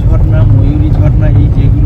ঝর্ণা ময়ূরী ঝর্ণা এই যেগুলো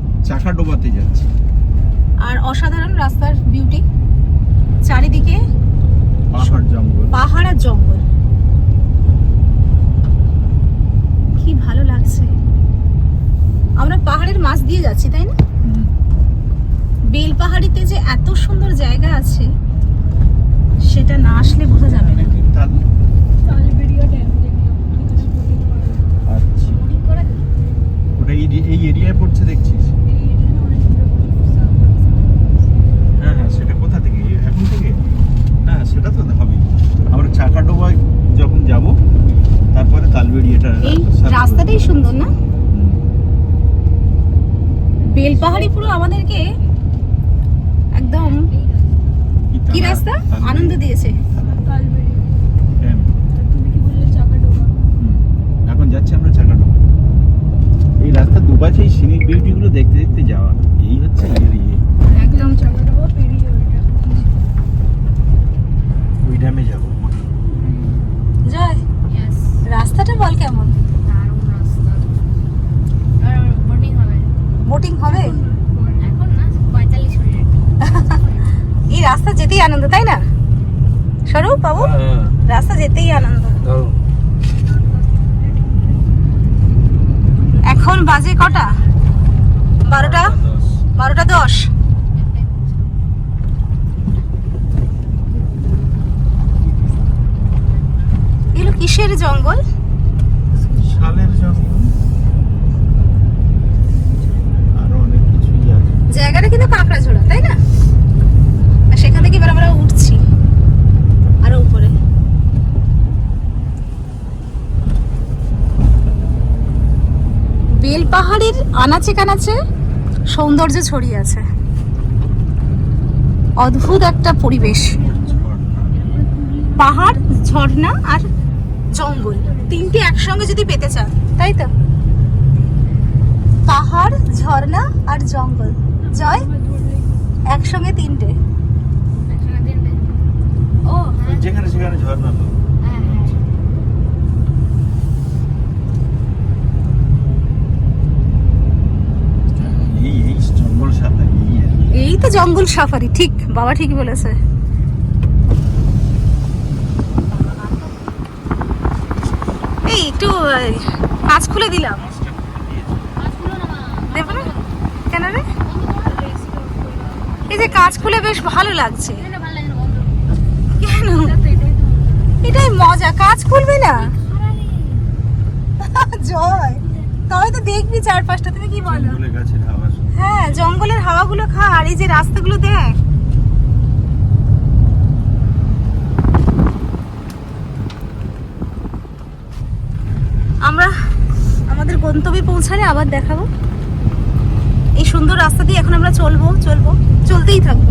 চাকা ডোবাতে যাচ্ছি। আর অসাধারণ রাস্তার বিউটি চারিদিকে পাহাড় জঙ্গল। পাহাড় আর জঙ্গল। কি ভালো লাগছে। আমরা পাহাড়ের মাছ দিয়ে যাচ্ছি তাই না? বেলপাহাড়িতে যে এত সুন্দর জায়গা আছে সেটা না আসলে বোঝা যাবে রাস্তাটাই সুন্দর না? বেলপাহাড়ি পুরো আমাদেরকে একদম কি রাস্তা। আনন্দ দিয়েছে। হ্যাঁ। এখন যাচ্ছি আমরা চাকাডোবা। এই রাস্তা দুপাশে এই সিনিক বিউটিগুলো দেখতে দেখতে যাওয়া এই হচ্ছে এর ইয়ে একদম ওই ড্যামে যাব জয় রাস্তাটা বল কেমন বোটিং হবে? এই রাস্তা যেতেই আনন্দ তাই না? স্বরূপ বাবু হ্যাঁ রাস্তা যেতেই আনন্দ। এখন বাজে কটা? বারোটা? বারোটা দশ। এগুলো কিসের জঙ্গল? শালের জঙ্গল। জায়গাটা কিন্তু কাঁকড়া ঝোড়া তাই না? সেখান থেকে এবার আমরা উঠছি আরও উপরে। বেল পাহাড়ের আনাচে কানাচে সৌন্দর্য ছড়িয়ে আছে। অদ্ভুত একটা পরিবেশ। পাহাড়, ঝর্ণা আর জঙ্গল, তিনটে একসঙ্গে যদি পেতে চান, তাই তো? পাহাড়, ঝর্ণা আর জঙ্গল। জয়? একসঙ্গে তিনটে? ও হ্যাঁ। যেখানে সেখানে ঝর্ণা তো। এই তো জঙ্গল সাফারি ঠিক বাবা ঠিক বলেছে। এই একটু কাজ খুলে দিলাম দেবো না কেন রে এই যে কাজ খুলে বেশ ভালো লাগছে। কেন? এটাই মজা কাজ খুলবে না? জয়। তবে তো দেখবি চারপাশটা তুমি কি বলো। হ্যাঁ জঙ্গলের হাওয়াগুলো খা আর এই যে রাস্তাগুলো দেখ। আমরা আমাদের গন্তব্যে পৌঁছালে আবার দেখাবো। এই সুন্দর রাস্তা দিয়ে এখন আমরা চলবো চলবো চলতেই থাকব।